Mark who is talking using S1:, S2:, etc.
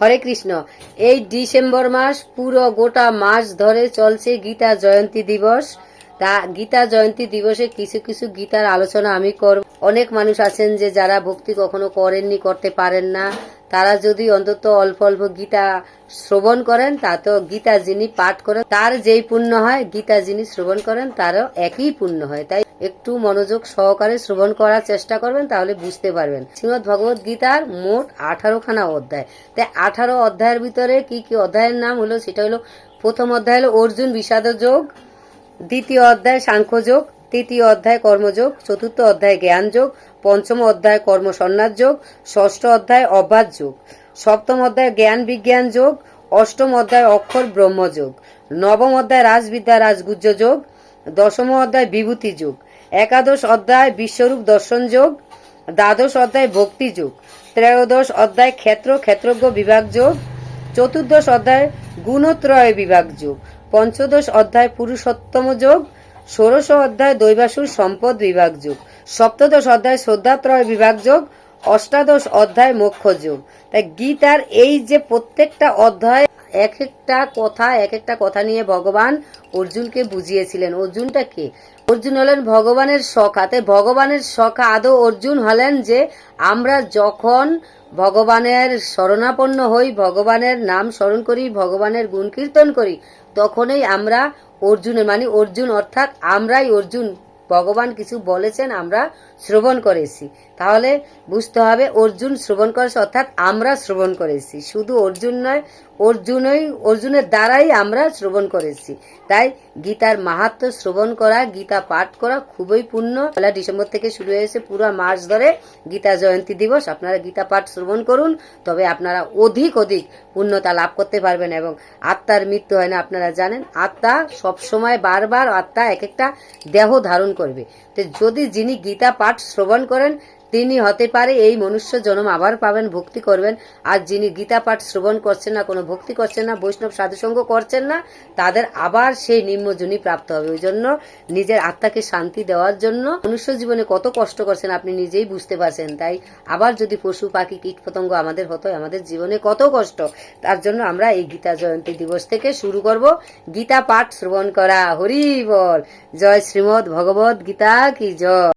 S1: হরে কৃষ্ণ। এই ডিসেম্বর মাস পুরো গোটা মাস ধরে চলছে গীতা জয়ন্তী দিবস। তা গীতা জয়ন্তী দিবসে কিছু কিছু গীতার আলোচনা আমি করব। অনেক মানুষ আছেন যে যারা ভক্তি কখনো করেননি, করতে পারেন না। তারা যদি অন্তত অল্প অল্প গীতা শ্রবণ করেন, তা তো গীতা যিনি পাঠ করেন, তার যেই পুণ্য হয়, গীতা যিনি শ্রবণ করেন, তারও একই পুণ্য হয়। তাই একটু মনোযোগ সহকারে শ্রবণ করার চেষ্টা করবেন, তাহলে বুঝতে পারবেন। শ্রীমদ ভগবত গীতার মোট আঠারো খানা অধ্যায়। তাই আঠারো অধ্যায়ের ভিতরে কি কি অধ্যায়ের নাম হলো, সেটা হলো প্রথম অধ্যায় হলো অর্জুন বিষাদ যোগ দ্বিতীয় অধ্যায় সাংখ্যযোগ তৃতীয় অধ্যায় কর্মযোগ, চতুর্থ অধ্যায় জ্ঞান যোগ পঞ্চম অধ্যায় কর্ম সন্ন্যাস যোগ ষষ্ঠ অধ্যায় অভ্যাস যোগ সপ্তম অধ্যায় জ্ঞান বিজ্ঞান যোগ অষ্টম অধ্যায় অক্ষর ব্রহ্মযোগ, নবম অধ্যায় রাজবিদ্যা রাজগুজ্জ যোগ দশম অধ্যায় বিভূতি যোগ একাদশ অধ্যায় বিশ্বরূপ দর্শন যোগ দ্বাদশ অধ্যায় ভক্তি যোগ ত্রয়োদশ অধ্যায় ক্ষেত্র ক্ষেত্রজ্ঞ বিভাগ যোগ চতুর্দশ অধ্যায় গুণত্রয় বিভাগ যোগ পঞ্চদশ অধ্যায় পুরুষোত্তম যোগ ষোড়শ অধ্যায় দৈবাসুর সম্পদ বিভাগ যোগ। সপ্তদশ অধ্যায় শ্রদ্ধাত্রয় বিভাগ যোগ, অষ্টাদশ অধ্যায় মোক্ষ যোগ। তাই গীতার এই যে প্রত্যেকটা অধ্যায়, এক একটা কথা, এক একটা কথা নিয়ে ভগবান অর্জুনকে বুঝিয়েছিলেন। অর্জুনটা কে? অর্জুন হলেন ভগবানের সখা। তাই ভগবানের সখা আদৌ অর্জুন হলেন যে, আমরা যখন ভগবানের শরণাপন্ন হই, ভগবানের নাম স্মরণ করি, ভগবানের গুণ কীর্তন করি, তখনই আমরা অর্জুনের মানে অর্জুন অর্থাৎ আমরাই অর্জুন। ভগবান কিছু বলেছেন, আমরা শ্রবণ করেছি। তাহলে বুঝতে হবে, অর্জুন শ্রবণ করেছে, অর্থাৎ আমরা শ্রবণ করেছি। শুধু অর্জুন নয়, অর্জুনই, অর্জুনের দ্বারাই আমরা শ্রবণ করেছি। তাই গীতার মাহাত্ম শ্রবণ করা, গীতা পাঠ করা খুবই পূর্ণ। পয়লা ডিসেম্বর থেকে শুরু হয়েছে, পুরো মার্চ ধরে গীতা জয়ন্তী দিবস। আপনারা গীতা পাঠ শ্রবণ করুন, তবে আপনারা অধিক অধিক পূর্ণতা লাভ করতে পারবেন এবং আত্মার মৃত্যু হয় না, আপনারা জানেন। আত্মা সবসময় বারবার, আত্মা এক একটা দেহ ধারণ করবে তো যদি যিনি গীতা পাঠ শ্রবণ করেন তিনি হতে পারে এই মনুষ্য জন্ম আবার পাবেন, ভক্তি করবেন। আর যিনি গীতা পাঠ শ্রবণ করছেন না, কোনো ভক্তি করছেন না, বৈষ্ণব সাধুসঙ্গ করছেন না, তাদের আবার সেই নিম্নজনী প্রাপ্ত হবে। ওই জন্য নিজের আত্মাকে শান্তি দেওয়ার জন্য মনুষ্য জীবনে কত কষ্ট করছেন আপনি নিজেই বুঝতে পারছেন। তাই আবার যদি পশু, পাখি কীট পতঙ্গ আমাদের হতো, আমাদের জীবনে কত কষ্ট। তার জন্য আমরা এই গীতা জয়ন্তী দিবস থেকে শুরু করব। গীতা পাঠ শ্রবণ করা, হরি বল। জয় শ্রীমদ ভগবত গীতা কি জয়।